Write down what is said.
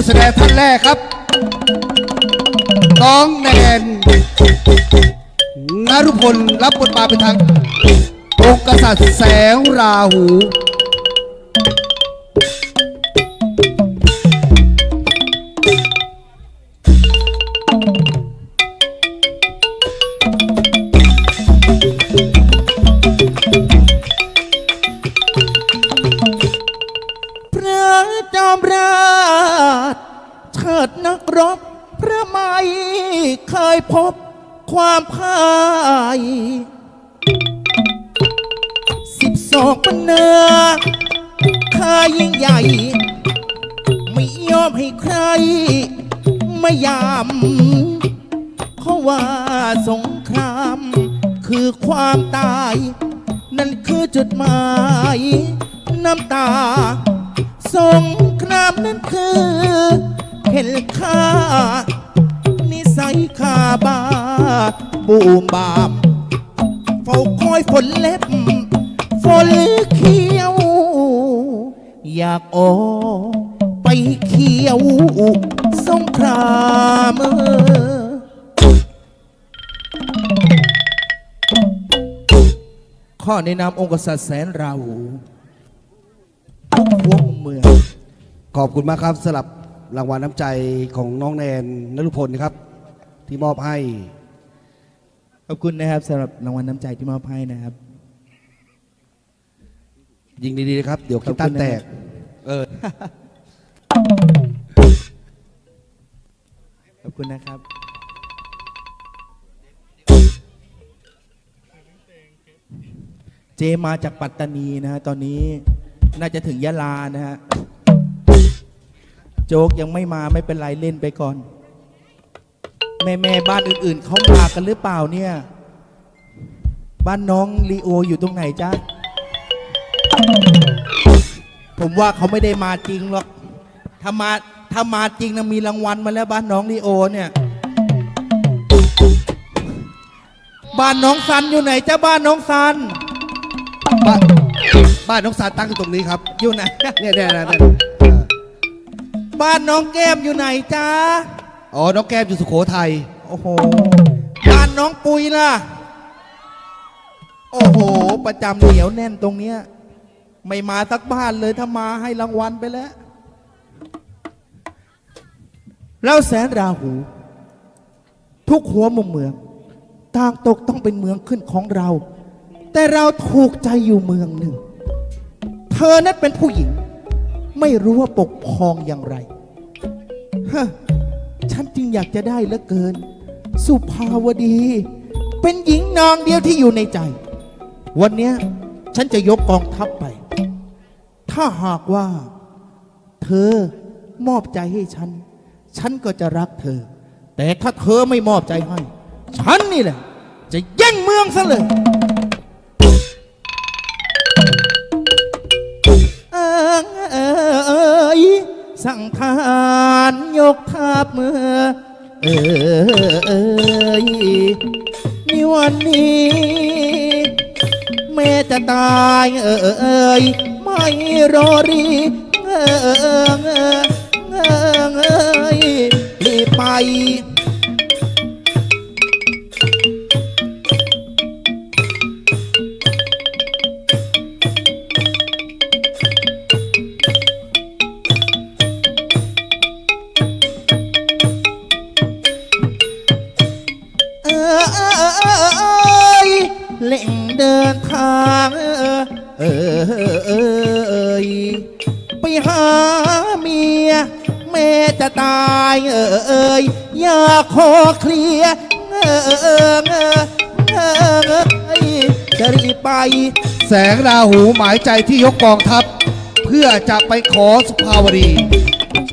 ผู้แสดงท่านแรกครับ น้องแนนนรุพลรับบทบาทเป็นทางองค์กษัตริย์แสงราหูพระจอมราชเชิดนักรบ พระไม่ เคยพบความพ่ายสิบสองปันเนือข้ายิ่งใหญ่ ไม่ยอมให้ใคร ไมายามเพราะว่าสงคราม คือความตาย นั่นคือจุดหมาย น้ำตา สงครามนั้นคือ เห็นค่านิสัยข้า บ้า บูมบามเฝ้าคอยฝนเล็บ ฝนเขียว อยากออกไปเขียวสงครามเออข้อในนามองค์กษัตริย์แสนราหูทุกหัวมุมเมือง ขอบคุณมากครับสำหรับรางวัลน้ำใจของน้องแนนนรุพลนะครับ ที่มอบให้ ขอบคุณนะครับสำหรับรางวัลน้ำใจที่มอบให้นะครับ ยิงดีๆนะครับ เดี๋ยวคิดตันแตก เออ ขอบคุณนะครับ เจมาจากปัตตานีนะฮะตอนนี้น่าจะถึงยะลานะฮะ โจ๊กยังไม่มาไม่เป็นไรเล่นไปก่อน แม่แม่บ้านอื่นๆ เขามากันหรือเปล่าเนี่ย บ้านน้องลีโออยู่ตรงไหนจ๊ะ ผมว่าเขาไม่ได้มาจริงหรอก ถ้ามาถ้ามาจริงนะมีรางวัลมาแล้วบ้านน้องลีโอเนี่ย บ้านน้องซันอยู่ไหนจ้าบ้านน้องซัน บ้านบ้านน้องสารตั้งอยู่ตรงนี้ครับอยู่ไหน เนี่ยเนี่ยเนี่ยเนี่ยเออบ้านน้องแก้มอยู่ไหนจ้า อ๋อ น้องแก้มอยู่สุโขทัย โอ้โหบ้านน้องปุยล่ะ โอ้โห ประจำเหนียวแน่นตรงเนี้ย ไม่มาสักบ้านเลยถ้ามาให้รางวัลไปแล้ว เราแสนราหู ทุกหัวมุมเมือง ต่างตกต้องเป็นเมืองขึ้นของเรา แต่เราถูกใจอยู่เมืองหนึ่ง เธอนั้นเป็นผู้หญิง ไม่รู้ว่าปกครองอย่างไรฮะ ฉันจึงอยากจะได้เหลือเกิน สุภาวดี เป็นหญิงนางเดียวที่อยู่ในใจ วันเนี้ยฉันจะยกกองทัพไป ถ้าหากว่า เธอมอบใจให้ฉัน ฉันก็จะรักเธอ แต่ถ้าเธอไม่มอบใจให้ ฉันนี่แหละ จะแย่งเมืองซะเลย เอิงเอยสั่งทานยกทัพเมื่อ เออเอยนี่วันนี้ แม่จะตายเออเอยไม่รอรีเออเออเออเออรีบไป ยเล่งเดินทางเออเออยไปหาเมีย แม่จะตายเอออยอยากขอเคลียร์เออเออเออยจะรีบไปแสงราหูหมายใจที่ยกกองทัพ เพื่อจะไปขอสุภาวดี